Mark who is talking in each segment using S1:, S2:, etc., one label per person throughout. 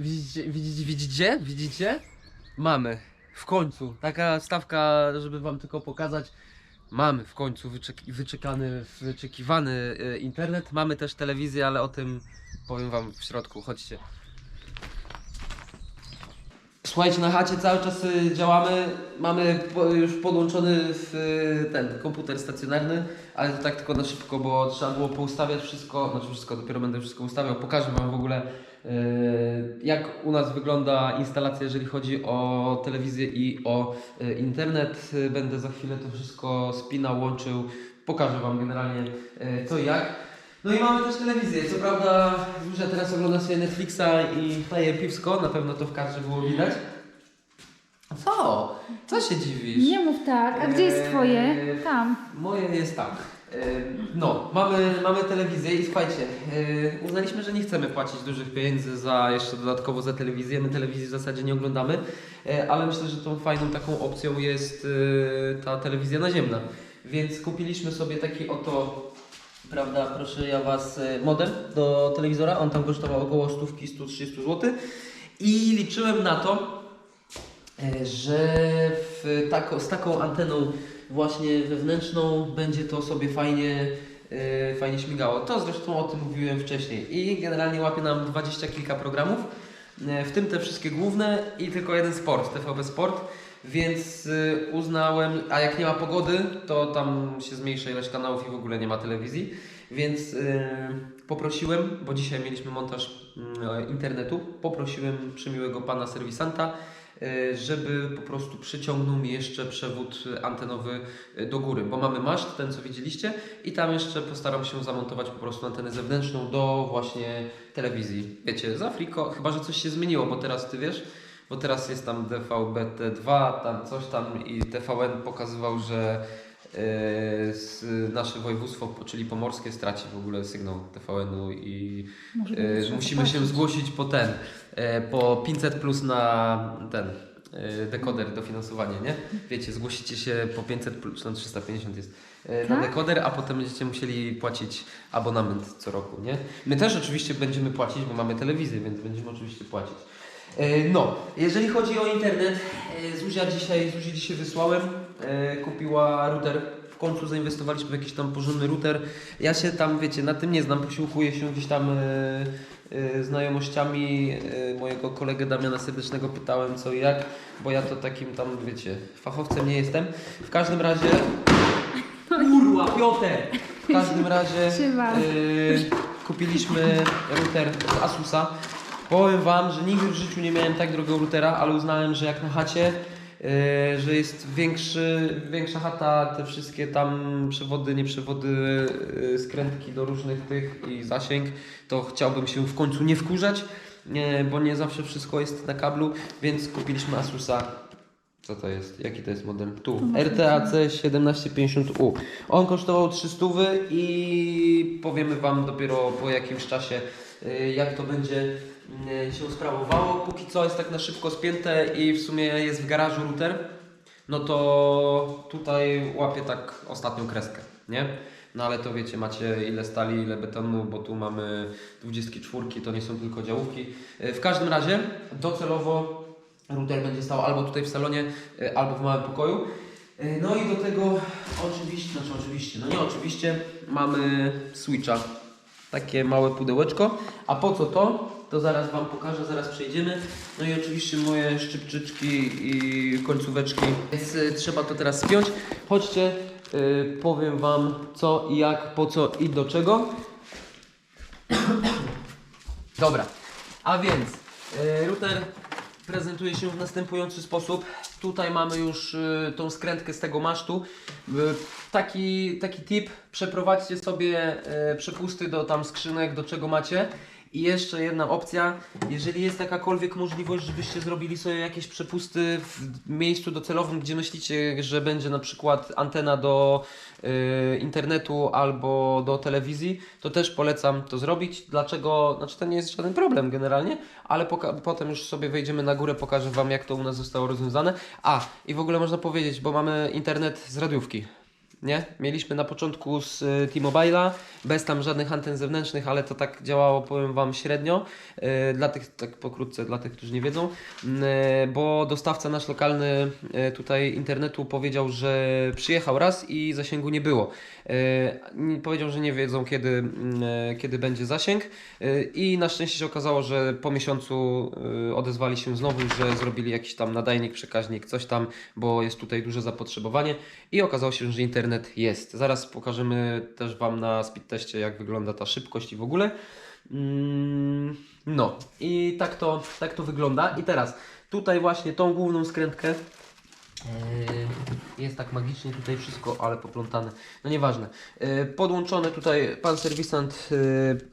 S1: Widzicie, widzicie, widzicie? Widzicie? Mamy. W końcu. Taka stawka, żeby wam tylko pokazać. Mamy w końcu wyczek- wyczekany, wyczekiwany e, internet. Mamy też telewizję, ale o tym powiem wam w środku. Chodźcie. Słuchajcie, na chacie cały czas y, działamy. Mamy już podłączony w, y, ten komputer stacjonarny, ale to tak tylko na szybko, bo trzeba było poustawiać wszystko. Znaczy wszystko, dopiero będę wszystko ustawiał. Pokażę Wam w ogóle jak u nas wygląda instalacja, jeżeli chodzi o telewizję i o y, internet. Y, Będę za chwilę to wszystko spinał, łączył. Pokażę Wam generalnie co i jak. No i mamy też telewizję. Co prawda, Zuzia teraz ogląda sobie Netflixa i daje piwsko, na pewno to w kadrze było widać. Co? Co się dziwisz?
S2: Nie mów tak, a gdzie jest twoje? Tam.
S1: Moje jest tak. Ym, No, mamy, mamy telewizję i słuchajcie, yy, uznaliśmy, że nie chcemy płacić dużych pieniędzy za jeszcze dodatkowo za telewizję. My telewizji w zasadzie nie oglądamy, yy, ale myślę, że tą fajną taką opcją jest yy, ta telewizja naziemna. Więc kupiliśmy sobie taki oto, prawda, proszę ja Was, yy, modem do telewizora. On tam kosztował około 100-130 zł. I liczyłem na to, że w tako, z taką anteną właśnie wewnętrzną będzie to sobie fajnie, e, fajnie śmigało. To zresztą o tym mówiłem wcześniej. I generalnie łapie nam dwadzieścia kilka programów, e, w tym te wszystkie główne i tylko jeden sport, TVP Sport. Więc e, uznałem, a jak nie ma pogody, to tam się zmniejsza ilość kanałów i w ogóle nie ma telewizji. Więc e, poprosiłem, bo dzisiaj mieliśmy montaż mm, internetu, poprosiłem przymiłego pana serwisanta, żeby po prostu przyciągnął mi jeszcze przewód antenowy e, do góry, bo mamy maszt, ten co widzieliście, i tam jeszcze postaram się zamontować po prostu antenę zewnętrzną do właśnie telewizji. Wiecie, z Afriko, chyba że coś się zmieniło, bo teraz ty wiesz, bo teraz jest tam DVB-T2, tam coś tam i TVN pokazywał, że e, nasze województwo, czyli pomorskie, straci w ogóle sygnał TVN-u i E, musimy się zgłosić po ten, e, po 500 plus na ten e, dekoder dofinansowanie, nie? Wiecie, zgłosicie się po 500 plus, no 350 jest e, na
S2: Tak?
S1: dekoder, a potem będziecie musieli płacić abonament co roku, nie? My też oczywiście będziemy płacić, bo mamy telewizję, więc będziemy oczywiście płacić. E, No, jeżeli chodzi o internet, e, Zuzia dzisiaj, Zuzi dzisiaj wysłałem, e, kupiła router. W końcu zainwestowaliśmy w jakiś tam porządny router. Ja się tam, wiecie, na tym nie znam, posiłkuję się gdzieś tam znajomościami mojego kolegę Damiana Serdecznego, pytałem co i jak, bo ja to takim tam, wiecie, fachowcem nie jestem. W każdym razie... Kurwa, Piotr! W każdym razie kupiliśmy router z Asusa. Powiem Wam, że nigdy w życiu nie miałem tak drogiego routera, ale uznałem, że jak na chacie, e, że jest większy, większa chata, te wszystkie tam przewody, nieprzewody, e, skrętki do różnych tych i zasięg, to chciałbym się w końcu nie wkurzać, e, bo nie zawsze wszystko jest na kablu, więc kupiliśmy Asusa. Co to jest? Jaki to jest model? Tu. RTAC 1750U. On kosztował 300 i powiemy Wam dopiero po jakimś czasie, y, jak to będzie się sprawowało. Póki co jest tak na szybko spięte i w sumie jest w garażu router, no to tutaj łapię tak ostatnią kreskę, nie? No ale to wiecie, macie ile stali, ile betonu, bo tu mamy 24, to nie są tylko działówki. Y, W każdym razie docelowo router będzie stał albo tutaj w salonie, y, albo w małym pokoju. Y, No i do tego oczywiście, znaczy oczywiście, no nie oczywiście, mamy switcha. Takie małe pudełeczko. A po co to? To zaraz Wam pokażę, zaraz przejdziemy. No i oczywiście moje szczypczyczki i końcóweczki. Więc y, trzeba to teraz spiąć. Chodźcie, y, powiem Wam co i jak, po co i do czego. Dobra, a więc y, router prezentuje się w następujący sposób. Tutaj mamy już y, tą skrętkę z tego masztu. Y, taki, taki tip, przeprowadźcie sobie y, przepusty do tam skrzynek, do czego macie. I jeszcze jedna opcja, jeżeli jest jakakolwiek możliwość, żebyście zrobili sobie jakieś przepusty w miejscu docelowym, gdzie myślicie, że będzie na przykład antena do y, internetu albo do telewizji, to też polecam to zrobić. Dlaczego? Znaczy to nie jest żaden problem generalnie, ale potem już sobie wejdziemy na górę, pokażę Wam jak to u nas zostało rozwiązane. A, i w ogóle można powiedzieć, bo mamy internet z radiówki. Nie? Mieliśmy na początku z y, T-Mobile'a, bez tam żadnych anten zewnętrznych, ale to tak działało, powiem Wam, średnio. Y, Dla tych, tak pokrótce, dla tych, którzy nie wiedzą, y, bo dostawca nasz lokalny tutaj internetu powiedział, że przyjechał raz i zasięgu nie było. Powiedział, że nie wiedzą, kiedy, y, kiedy będzie zasięg i na szczęście się okazało, że po miesiącu odezwali się znowu, że zrobili jakiś tam nadajnik, przekaźnik, coś tam, bo jest tutaj duże zapotrzebowanie i okazało się, że internet jest. Zaraz pokażemy też Wam na speed teście, jak wygląda ta szybkość i w ogóle. Mm, No i tak to, tak to wygląda. I teraz tutaj właśnie tą główną skrętkę Jest tak magicznie tutaj wszystko, ale poplątane. No nieważne. Yy, Podłączone tutaj pan serwisant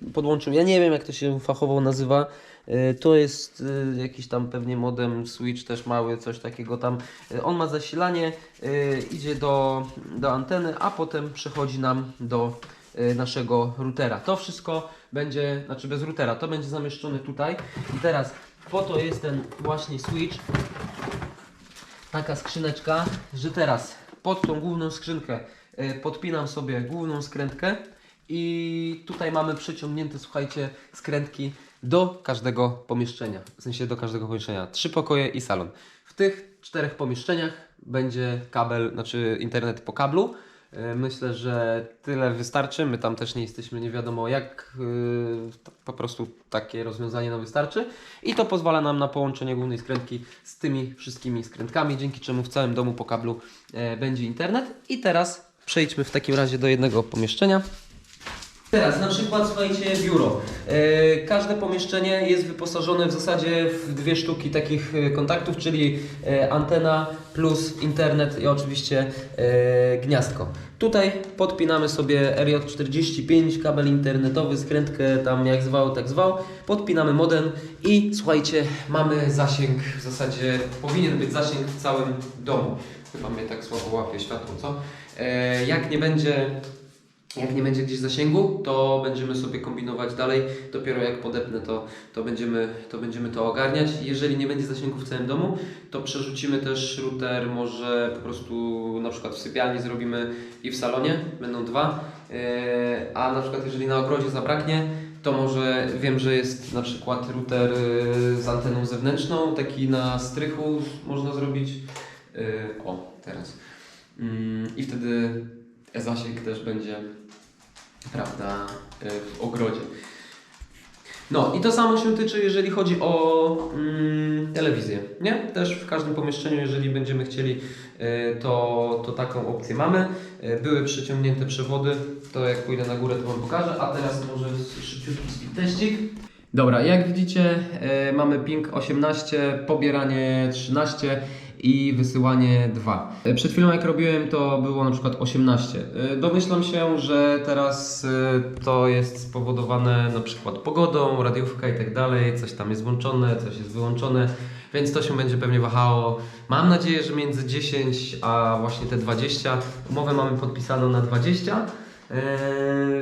S1: yy, podłączył. Ja nie wiem jak to się fachowo nazywa. Yy, To jest yy, jakiś tam pewnie modem switch też mały, coś takiego tam. Yy, On ma zasilanie, yy, idzie do, do anteny, a potem przechodzi nam do yy, naszego routera. To wszystko będzie, znaczy bez routera, to będzie zamieszczone tutaj. I teraz po to jest ten właśnie switch taka skrzyneczka, że teraz pod tą główną skrzynkę y, podpinam sobie główną skrętkę i tutaj mamy przeciągnięte, słuchajcie, skrętki do każdego pomieszczenia. W sensie do każdego pomieszczenia. Trzy pokoje i salon. W tych czterech pomieszczeniach będzie kabel, znaczy internet po kablu. Y, Myślę, że tyle wystarczy. My tam też nie jesteśmy nie wiadomo jak, to po prostu takie rozwiązanie nam wystarczy. I to pozwala nam na połączenie głównej skrętki z tymi wszystkimi skrętkami, dzięki czemu w całym domu po kablu e, będzie internet. I teraz przejdźmy w takim razie do jednego pomieszczenia. Teraz na przykład słuchajcie biuro. E, każde pomieszczenie jest wyposażone w zasadzie w dwie sztuki takich e, kontaktów, czyli e, antena plus internet i oczywiście gniazdko. Tutaj podpinamy sobie RJ45, kabel internetowy, skrętkę tam jak zwał, tak zwał. Podpinamy modem i słuchajcie, mamy zasięg, w zasadzie powinien być zasięg w całym domu. Chyba mnie tak słabo łapie światło, co? Jak nie będzie jak nie będzie gdzieś zasięgu, to będziemy sobie kombinować dalej. Dopiero jak podepnę, to, to, będziemy, to będziemy to ogarniać. Jeżeli nie będzie zasięgu w całym domu, to przerzucimy też router, może po prostu na przykład w sypialni zrobimy i w salonie, będą dwa. Yy, A na przykład jeżeli na ogrodzie zabraknie, to może wiem, że jest na przykład router yy, z anteną zewnętrzną, taki na strychu można zrobić. Yy, O, teraz. Mm, I wtedy zasięg też będzie, prawda, y, w ogrodzie. No i to samo się tyczy, jeżeli chodzi o mm, telewizję, nie? Też w każdym pomieszczeniu, jeżeli będziemy chcieli, y, to, to taką opcję mamy. Y, Były przyciągnięte przewody, to jak pójdę na górę, to Wam pokażę, a teraz może szybciutki speed teścik. Dobra, jak widzicie, mamy ping 18, pobieranie 13 i wysyłanie 2. Y, Przed chwilą jak robiłem to było na przykład 18. Y, Domyślam się, że teraz y, to jest spowodowane na przykład pogodą, radiówka i tak dalej, coś tam jest włączone, coś jest wyłączone, więc to się będzie pewnie wahało. Mam nadzieję, że między 10 a właśnie te 20. Umowę mamy podpisaną na 20, y,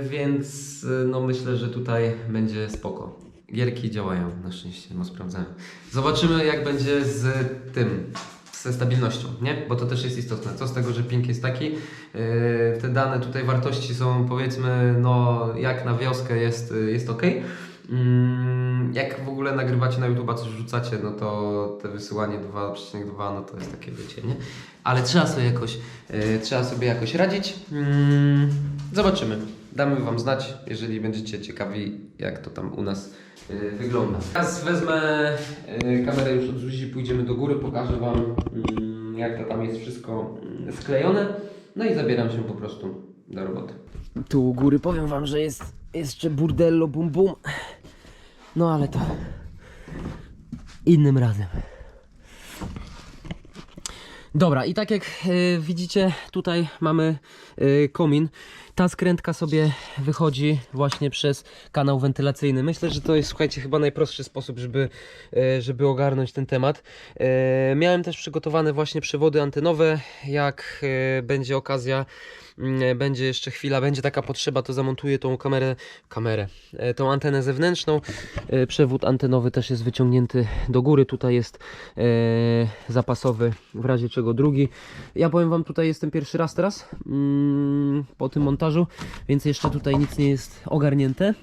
S1: więc no myślę, że tutaj będzie spoko. Gierki działają, na szczęście, no sprawdzałem. Zobaczymy jak będzie z tym, ze stabilnością, nie? Bo to też jest istotne. Co z tego, że ping jest taki? Yy, te dane tutaj wartości są powiedzmy, no jak na wioskę jest, yy, jest ok. Mm, jak w ogóle nagrywacie na YouTube, coś wrzucacie, no to te wysyłanie 2,2 no to jest takie wiecie, nie? Ale trzeba sobie jakoś, yy, trzeba sobie jakoś radzić. Mm, zobaczymy. Damy Wam znać, jeżeli będziecie ciekawi, jak to tam u nas yy, wygląda. Teraz wezmę yy, kamerę już od Zuzi, pójdziemy do góry, pokażę Wam, mm, jak to tam jest wszystko mm, sklejone. No i zabieram się po prostu do roboty. Tu u góry powiem Wam, że jest jeszcze burdello bum bum. No ale to innym razem. Dobra, i tak jak e, widzicie, tutaj mamy e, komin. Ta skrętka sobie wychodzi właśnie przez kanał wentylacyjny. Myślę, że to jest, słuchajcie, chyba najprostszy sposób, żeby, e, żeby ogarnąć ten temat. E, Miałem też przygotowane właśnie przewody antenowe. Jak e, będzie okazja, mm, będzie jeszcze chwila, będzie taka potrzeba, to zamontuję tą kamerę, kamerę, tą antenę zewnętrzną. Przewód antenowy też jest wyciągnięty do góry. Tutaj jest zapasowy, w razie czego drugi. Ja powiem Wam, tutaj jestem pierwszy raz teraz mm, po tym montażu, więc jeszcze tutaj nic nie jest ogarnięte.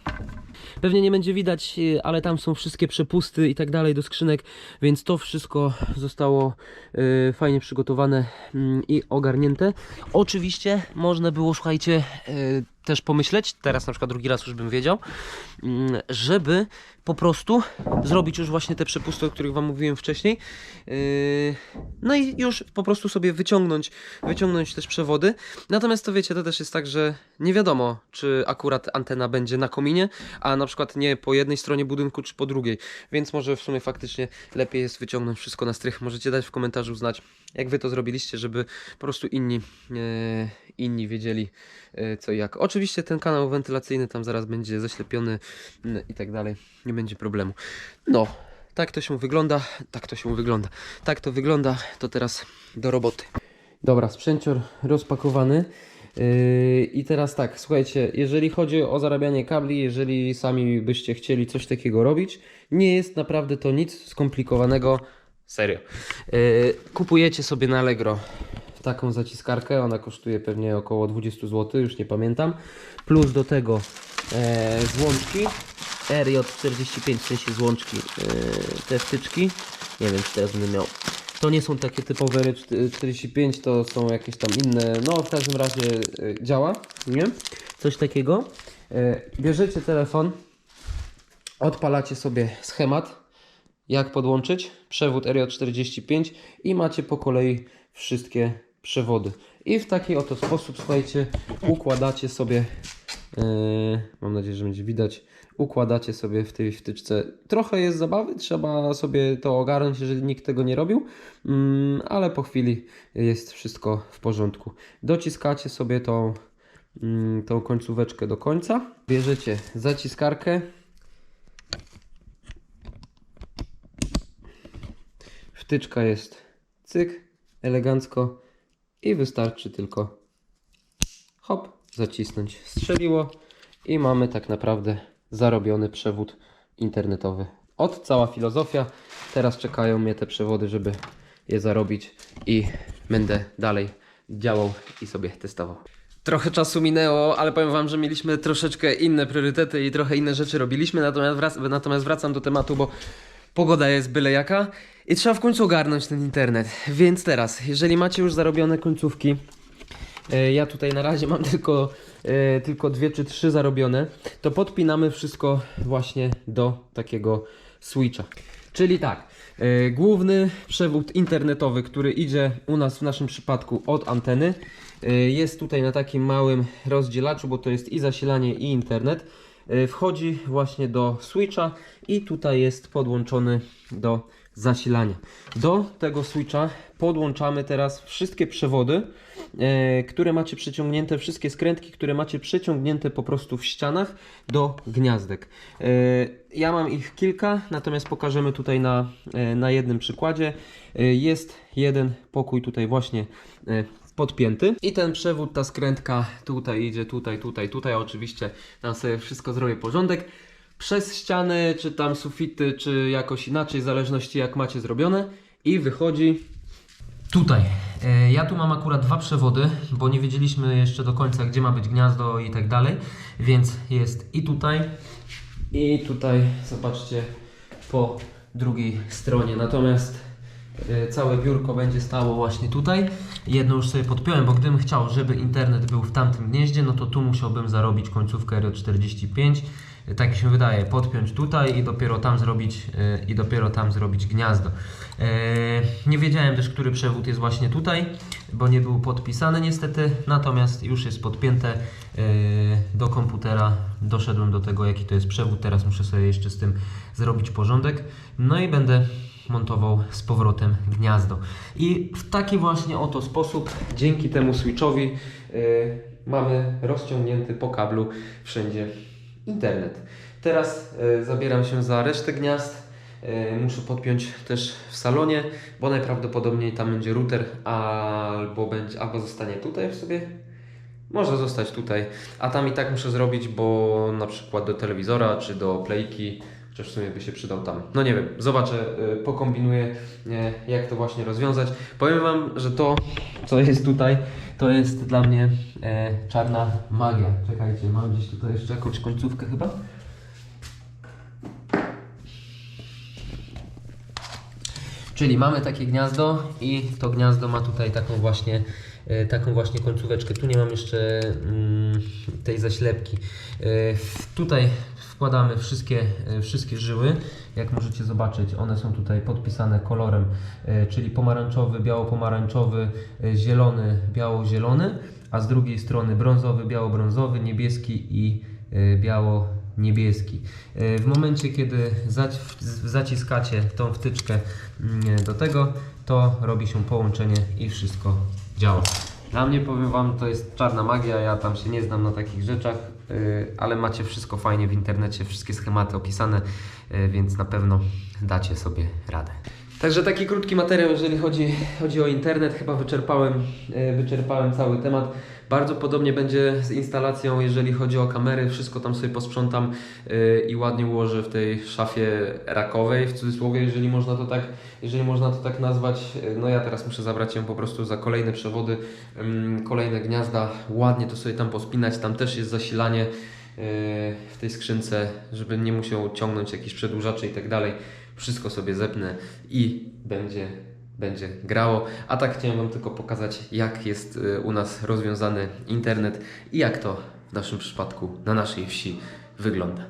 S1: Pewnie nie będzie widać, y, ale tam są wszystkie przepusty i tak dalej do skrzynek, więc to wszystko zostało y, fajnie przygotowane mm, i ogarnięte. Oczywiście można było, słuchajcie, y, też pomyśleć, teraz na przykład drugi raz już bym wiedział, mm, żeby po prostu zrobić już właśnie te przepusty, o których Wam mówiłem wcześniej. Yy, No i już po prostu sobie wyciągnąć, wyciągnąć też przewody. Natomiast to wiecie, to też jest tak, że nie wiadomo, czy akurat antena będzie na kominie, a na przykład nie po jednej stronie budynku, czy po drugiej. Więc może w sumie faktycznie lepiej jest wyciągnąć wszystko na strych. Możecie dać w komentarzu znać, jak Wy to zrobiliście, żeby po prostu inni, e, inni wiedzieli e, co i jak. Oczywiście ten kanał wentylacyjny tam zaraz będzie zaślepiony mm, i tak dalej. Nie będzie problemu. No, tak to się wygląda, tak to się wygląda. Tak to wygląda, to teraz do roboty. Dobra, sprzęcior rozpakowany. Yy, I teraz tak, słuchajcie, jeżeli chodzi o zarabianie kabli, jeżeli sami byście chcieli coś takiego robić, nie jest naprawdę to nic skomplikowanego. Serio. Yy, kupujecie sobie na Allegro taką zaciskarkę, ona kosztuje pewnie około 20 zł, już nie pamiętam. Plus do tego e, złączki RJ45, w sensie złączki, e, te wtyczki. Nie wiem, czy teraz będę miał. To nie są takie typowe RJ45, to są jakieś tam inne. No, w każdym razie e, działa, nie? Coś takiego. E, bierzecie telefon, odpalacie sobie schemat, jak podłączyć przewód RJ45 i macie po kolei wszystkie przewody. I w taki oto sposób, słuchajcie, układacie sobie, yy, mam nadzieję, że będzie widać, układacie sobie w tej wtyczce. Trochę jest zabawy, trzeba sobie to ogarnąć, jeżeli nikt tego nie robił, mm, ale po chwili jest wszystko w porządku. Dociskacie sobie tą, mm, tą końcóweczkę do końca, bierzecie zaciskarkę, Wtyczka jest cyk, elegancko i wystarczy tylko hop, zacisnąć. Strzeliło i mamy tak naprawdę zarobiony przewód internetowy. Od cała filozofia. Teraz czekają mnie te przewody, żeby je zarobić i będę dalej działał i sobie testował. Trochę czasu minęło, ale powiem Wam, że mieliśmy troszeczkę inne priorytety i trochę inne rzeczy robiliśmy, natomiast, wrac- natomiast wracam do tematu, bo pogoda jest byle jaka i trzeba w końcu ogarnąć ten internet. Więc teraz, jeżeli macie już zarobione końcówki, e, ja tutaj na razie mam tylko, e, tylko dwie czy trzy zarobione, to podpinamy wszystko właśnie do takiego switcha. Czyli tak, e, główny przewód internetowy, który idzie u nas w naszym przypadku od anteny, jest tutaj na takim małym rozdzielaczu, bo to jest i zasilanie i internet. E, Wchodzi właśnie do switcha i tutaj jest podłączony do zasilania. Do tego switcha podłączamy teraz wszystkie przewody, e, które macie przyciągnięte, wszystkie skrętki, które macie przyciągnięte po prostu w ścianach do gniazdek. E, ja mam ich kilka, natomiast pokażemy tutaj na, na jednym przykładzie. Jest jeden pokój tutaj właśnie podpięty i ten przewód, ta skrętka tutaj idzie, tutaj, tutaj, tutaj. Oczywiście tam sobie wszystko zrobię porządek przez ściany, czy tam sufity, czy jakoś inaczej, w zależności jak macie zrobione i wychodzi tutaj. E, Ja tu mam akurat dwa przewody, bo nie wiedzieliśmy jeszcze do końca, gdzie ma być gniazdo i tak dalej, więc jest i tutaj, i tutaj, zobaczcie, po drugiej stronie. Natomiast całe biurko będzie stało właśnie tutaj. Jedno już sobie podpiąłem, bo gdybym chciał, żeby internet był w tamtym gnieździe, no to tu musiałbym zarobić końcówkę RJ45. E, Tak się wydaje, podpiąć tutaj i dopiero tam zrobić e, i dopiero tam zrobić gniazdo. E, Nie wiedziałem też, który przewód jest właśnie tutaj, bo nie był podpisany niestety, natomiast już jest podpięte e, do komputera. Doszedłem do tego, jaki to jest przewód. Teraz muszę sobie jeszcze z tym zrobić porządek. No i będę montował z powrotem gniazdo. I w taki właśnie oto sposób, dzięki temu switchowi, yy, mamy rozciągnięty po kablu wszędzie internet. Teraz e, zabieram się za resztę gniazd. E, muszę podpiąć też w salonie, bo najprawdopodobniej tam będzie router albo, będzie, albo zostanie tutaj w sobie. Może zostać tutaj, a tam i tak muszę zrobić, bo na przykład do telewizora czy do playki, chociaż w sumie by się przydał tam. No nie wiem, zobaczę, e, pokombinuję, e, jak to właśnie rozwiązać. Powiem Wam, że to, co jest tutaj, to jest dla mnie e, czarna magia. Czekajcie, mam gdzieś tutaj jeszcze jakąś końcówkę chyba. Czyli mamy takie gniazdo i to gniazdo ma tutaj taką właśnie, taką właśnie końcóweczkę. Tu nie mam jeszcze mm, tej zaślepki. E, tutaj wkładamy wszystkie, e, wszystkie żyły. Jak możecie zobaczyć, one są tutaj podpisane kolorem, e, czyli pomarańczowy, biało-pomarańczowy, e, zielony, biało-zielony, a z drugiej strony brązowy, biało-brązowy, niebieski i e, biało-niebieski. E, W momencie, kiedy zaciskacie tą wtyczkę mm, do tego, to robi się połączenie i wszystko działa. Dla mnie, powiem Wam, to jest czarna magia, ja tam się nie znam na takich rzeczach, y, ale macie wszystko fajnie w internecie, wszystkie schematy opisane, y, więc na pewno dacie sobie radę. Także taki krótki materiał, jeżeli chodzi, chodzi o internet, chyba wyczerpałem, y, wyczerpałem cały temat. Bardzo podobnie będzie z instalacją, jeżeli chodzi o kamery. Wszystko tam sobie posprzątam y, i ładnie ułożę w tej szafie rakowej, w cudzysłowie, jeżeli można to tak, jeżeli można to tak nazwać. Y, No ja teraz muszę zabrać ją po prostu za kolejne przewody, ym, kolejne gniazda, ładnie to sobie tam pospinać. Tam też jest zasilanie w tej skrzynce, żeby nie musiał ciągnąć jakichś przedłużaczy i tak dalej. Wszystko sobie zepnę i będzie będzie grało. A tak chciałem Wam tylko pokazać, jak jest y, u nas rozwiązany internet i jak to w naszym przypadku na naszej wsi wygląda.